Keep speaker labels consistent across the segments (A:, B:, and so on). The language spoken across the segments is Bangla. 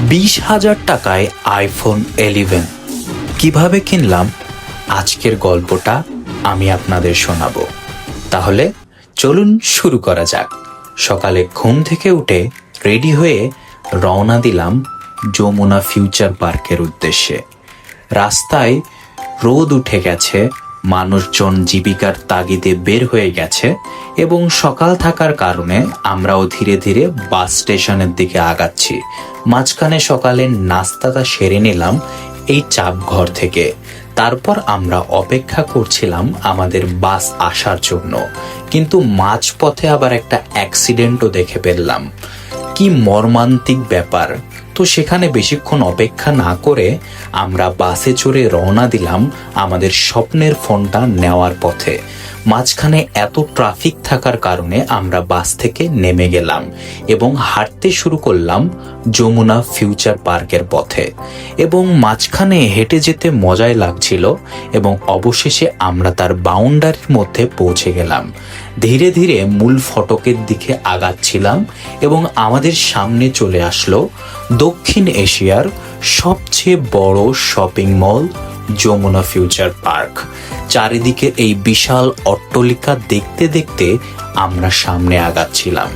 A: বিশ হাজার টাকায় আইফোন এলিভেন কীভাবে কিনলাম? আজকের গল্পটা আমি আপনাদের শোনাব। তাহলে চলুন শুরু করা যাক। সকালে ঘুম থেকে উঠে রেডি হয়ে রওনা দিলাম যমুনা ফিউচার পার্কের উদ্দেশ্যে। রাস্তায় রোদ উঠে গেছে মানুষজন জীবিকার তাগিদে বের হয়ে গেছে এবং সকাল থাকার কারণে আমরাও ধীরে ধীরে বাস স্টেশনের দিকে আগাচ্ছি। মাঝখানে সকালে নাস্তাটা সেরে নিলাম এই চাপ ঘর থেকে। তারপর আমরা অপেক্ষা করছিলাম আমাদের বাস আসার জন্য। কিন্তু মাঝপথে আবার একটা অ্যাক্সিডেন্টও দেখে ফেললাম। কি মর্মান্তিক ব্যাপার। তো সেখানে বেশিক্ষণ অপেক্ষা না করে আমরা বাসে চড়ে রওনা দিলাম আমাদের স্বপ্নের ফোনটা নেওয়ার পথে। মাঝখানে এত ট্রাফিক থাকার কারণে আমরা বাস থেকে নেমে গেলাম এবং হাঁটতে শুরু করলাম যমুনা ফিউচার পার্কের পথে এবং মাঝখানে হেঁটে যেতে মজাই লাগছিল এবং অবশেষে আমরা তার বাউন্ডারির মধ্যে পৌঁছে গেলাম। ধীরে ধীরে মূল ফটকের দিকে আগাচ্ছিলাম এবং আমাদের সামনে চলে আসলো দক্ষিণ এশিয়ার সবচেয়ে বড় shopping mall Jamuna future park. চারিদিকে এই বিশাল অট্টলিকা দেখতে দেখতে আমরা সামনে আগাচ্ছিলাম।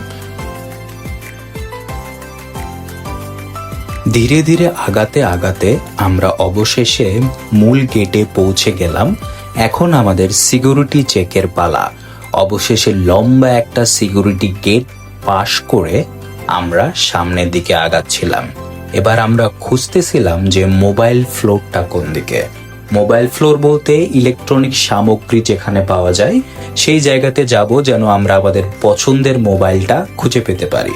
A: ধীরে ধীরে আগাতে আগাতে আমরা অবশেষে মূল গেটে পৌঁছে গেলাম। এখন আমাদের সিকিউরিটি চেকের পালা। অবশেষে লম্বা একটা সিকিউরিটি গেট পাশ করে আমরা সামনের দিকে আগাচ্ছিলাম। এবার আমরা খুঁজতেছিলাম যে মোবাইল ফ্লোরটা কোন দিকে। মোবাইল ফ্লোর বলতে ইলেকট্রনিক সামগ্রী যেখানে পাওয়া যায়, সেই জায়গাতে যাব যেন আমরা আমাদের পছন্দের মোবাইলটা খুঁজে পেতে পারি।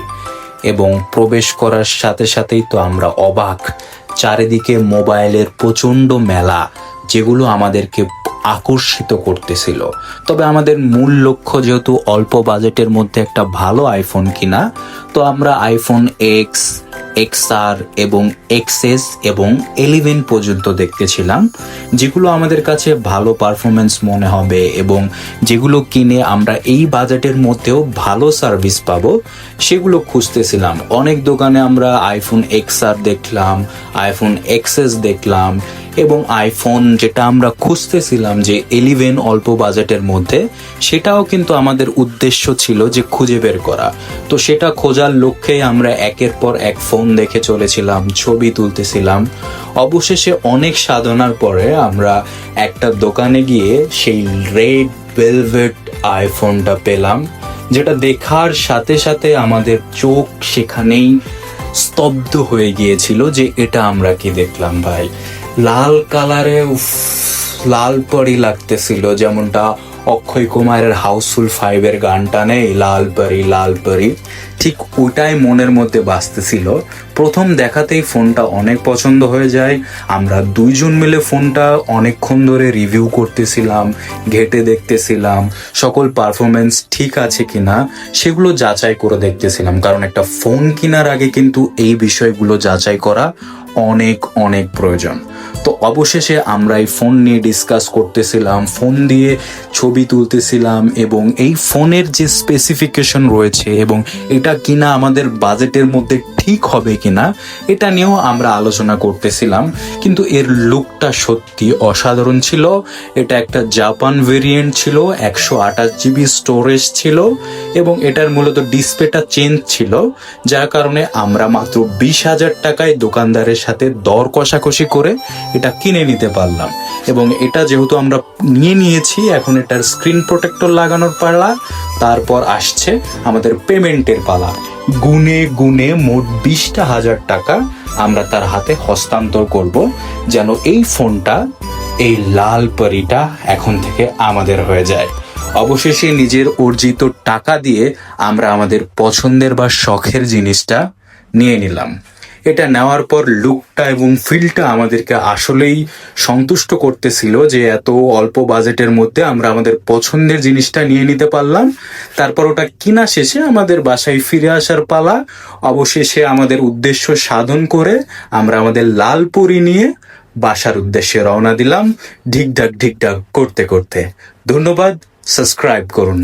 A: এবং প্রবেশ করার সাথে সাথেই তো আমরা অবাক। চারিদিকে মোবাইলের প্রচণ্ড মেলা, যেগুলো আমাদেরকে আকর্ষিত করতেছিল। তবে আমাদের মূল লক্ষ্য যেহেতু অল্প বাজেটের মধ্যে একটা ভালো আইফোন কিনা, তো আমরা আইফোন এক্স এক্সআর এবং এক্সএস এবং এলিভেন পর্যন্ত দেখতেছিলাম, যেগুলো আমাদের কাছে ভালো পারফরমেন্স মনে হবে এবং যেগুলো কিনে আমরা এই বাজেটের মধ্যেও ভালো সার্ভিস পাবো, সেগুলো খুঁজতেছিলাম। অনেক দোকানে আমরা আইফোন এক্সআর দেখলাম আইফোন এক্সএস দেখলাম এবং আইফোন যেটা আমরা খুঁজতেছিলাম যে এলিভেন অল্প বাজেটের মধ্যে, সেটাও কিন্তু আমাদের উদ্দেশ্য ছিল যে খুঁজে বের করা। তো সেটা খোঁজার লক্ষ্যে আমরা একের পর এক ফোন দেখে চলেছিলাম, ছবি তুলতেছিলাম। অবশেষে অনেক সাধনার পরে আমরা একটা দোকানে গিয়ে সেই রেড ভেলভেট আইফোনটা পেলাম, যেটা দেখার সাথে সাথে আমাদের চোখ সেখানেই স্তব্ধ হয়ে গিয়েছিল যে এটা আমরা কি দেখলাম ভাই। লাল কালারে উফ, লাল পরি লাগতেছিল। যেমনটা অক্ষয় কুমারের হাউসফুল ফাইভের গানটা নেই লাল পরি লাল পরি। ঠিক ওটাই মনের মধ্যে বাজতেছিল প্রথম দেখাতেই ফোনটা অনেক পছন্দ হয়ে যায়। আমরা দুইজন মিলে ফোনটা অনেকক্ষণ ধরে রিভিউ করতেছিলাম ঘেটে দেখতেছিলাম সকল পারফরমেন্স ঠিক আছে কিনা সেগুলো যাচাই করে দেখতেছিলাম। কারণ একটা ফোন কেনার আগে কিন্তু এই বিষয়গুলো যাচাই করা অনেক অনেক প্রয়োজন। তো অবশেষে আমরা এই ফোন নিয়ে ডিসকাস করতেছিলাম, ফোন দিয়ে ছবি তুলতেছিলাম এবং এই ফোনের যে স্পেসিফিকেশন রয়েছে এবং এটা কিনা আমাদের বাজেটের মধ্যে ঠিক হবে কিনা, এটা নিয়েও আমরা আলোচনা করতেছিলাম, কিন্তু এর লুকটা সত্যি অসাধারণ ছিল। এটা একটা জাপান ভেরিয়েন্ট ছিল, একশো আঠাশ জিবি স্টোরেজ ছিল, এবং এটার মূলত ডিসপ্লেটা চেঞ্জ ছিল, যার কারণে আমরা মাত্র বিশ হাজার টাকায় দোকানদারের সাথে দর কষাকষি করে এটা কিনে নিতে পারলাম। এবং এটা যেহেতু আমরা নিয়ে নিয়েছি, এখন এটার স্ক্রিন প্রোটেক্টর লাগানোর পালা, তারপর আসছে আমাদের পেমেন্টের পালা। গুনে গুনে মোট বিশটা হাজার টাকা আমরা তার হাতে হস্তান্তর করব, যেন এই ফোনটা, এই লাল পরিটা এখন থেকে আমাদের হয়ে যায়। অবশেষে নিজের অর্জিত টাকা দিয়ে আমরা আমাদের পছন্দের বা শখের জিনিসটা নিয়ে নিলাম। এটা নেওয়ার পর লুকটা এবং ফিলটা আমাদেরকে আসলেই সন্তুষ্ট করতেছিল যে এত অল্প বাজেটের মধ্যে আমরা আমাদের পছন্দের জিনিসটা নিয়ে নিতে পারলাম। তারপর ওটা কিনা শেষে আমাদের বাসায় ফিরে আসার পালা। অবশেষে আমাদের উদ্দেশ্য সাধন করে আমরা আমাদের লালপুরি নিয়ে বাসার উদ্দেশ্যে রওনা দিলাম ঢিকঢাক ঢিকঢাক করতে করতে। ধন্যবাদ সাবস্ক্রাইব করুন।